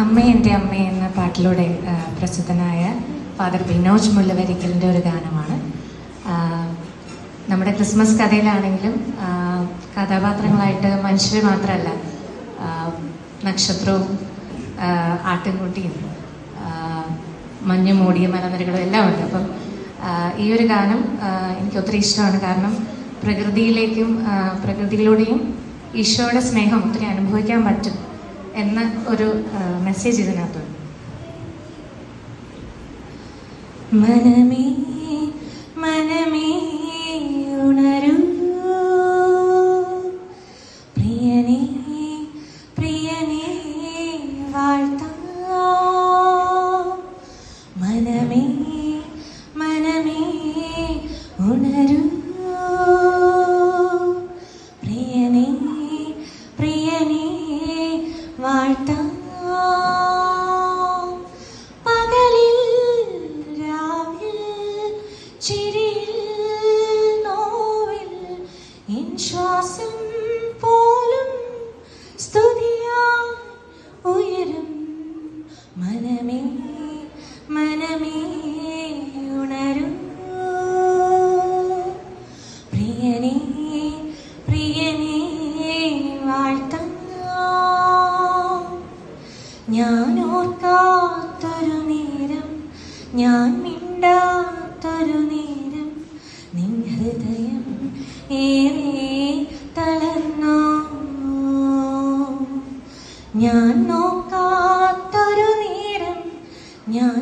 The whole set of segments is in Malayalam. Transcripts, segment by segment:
അമ്മ എന്റെ അമ്മ എന്ന പാട്ടിലൂടെ പ്രസിദ്ധനായ ഫാദർ വിനോജ് മുല്ലവരിക്കലിന്റെ ഒരു ഗാനമാണ്. നമ്മുടെ ക്രിസ്മസ് കഥയിലാണെങ്കിലും കഥാപാത്രങ്ങളായിട്ട് മനുഷ്യർ മാത്രമല്ല നക്ഷത്രവും ആട്ടിൻകുട്ടിയും മഞ്ഞു മൂടിയ മലനിരകളും എല്ലാം ഉണ്ട്. അപ്പം ഈ ഒരു ഗാനം എനിക്ക് ഒത്തിരി ഇഷ്ടമാണ്. കാരണം പ്രകൃതിയിലേക്കും പ്രകൃതിയിലൂടെയും ഈശോയുടെ സ്നേഹം ഒത്തിരി അനുഭവിക്കാൻ പറ്റും. എന്ന ഒരു മെസ്സേജ് ഇതിനകത്തുണ്ട് മനമേ മനമേ ഉണരൂ. പ്രിയനേ പ്രിയനേ വാഴ്ത്താം. മനമേ മനമേ ഉണരൂ. വാഴ്ത്താം പകലിൽ രാവിൽ ചിരിയിൽ നോവിൽ എൻ പോലും സ്തുതിയായി ഉയരും. മനമേ ഞാൻ ഓർക്കാത്തൊരു നേരം ഞാൻ മിണ്ടാത്തൊരു നേരം നിൻ ഹൃദയം ഏറെ തളർന്നോ? ഞാൻ നോക്കാത്തൊരു നേരം ഞാൻ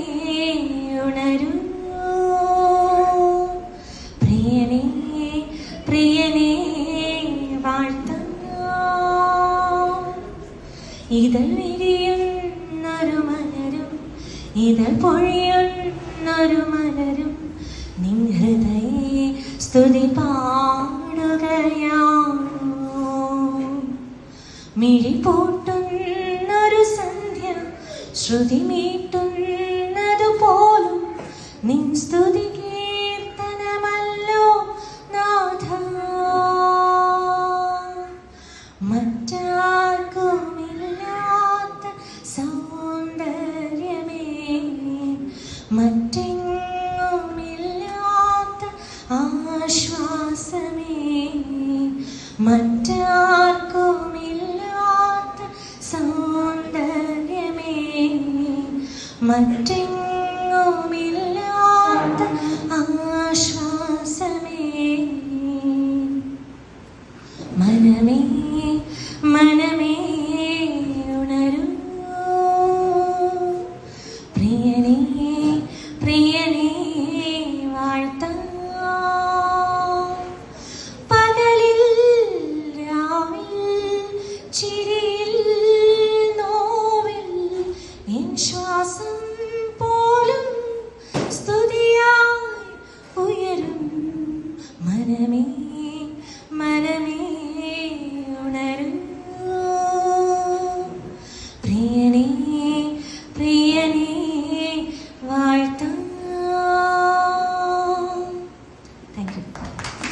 ഇതൾ വിരിയുന്നൊരു മലരും ഇതൾ പൊഴിയുന്നൊരു മലരും. നിൻ ഹൃദയെ സ്തുതി പാടുകയാണോ? പൂട്ടുന്നൊരു സന്ധ്യ ശ്രുതി മീട്ടുന്നതു പോലും നിൻ സ്തുതി മറ്റെങ്ങുമില്ലാത്ത ആശ്വാസമേ. മറ്റാർക്കുമില്ലാത്ത സൗന്ദര്യമേ മറ്റെങ്ങുമില്ലാത്ത enemy.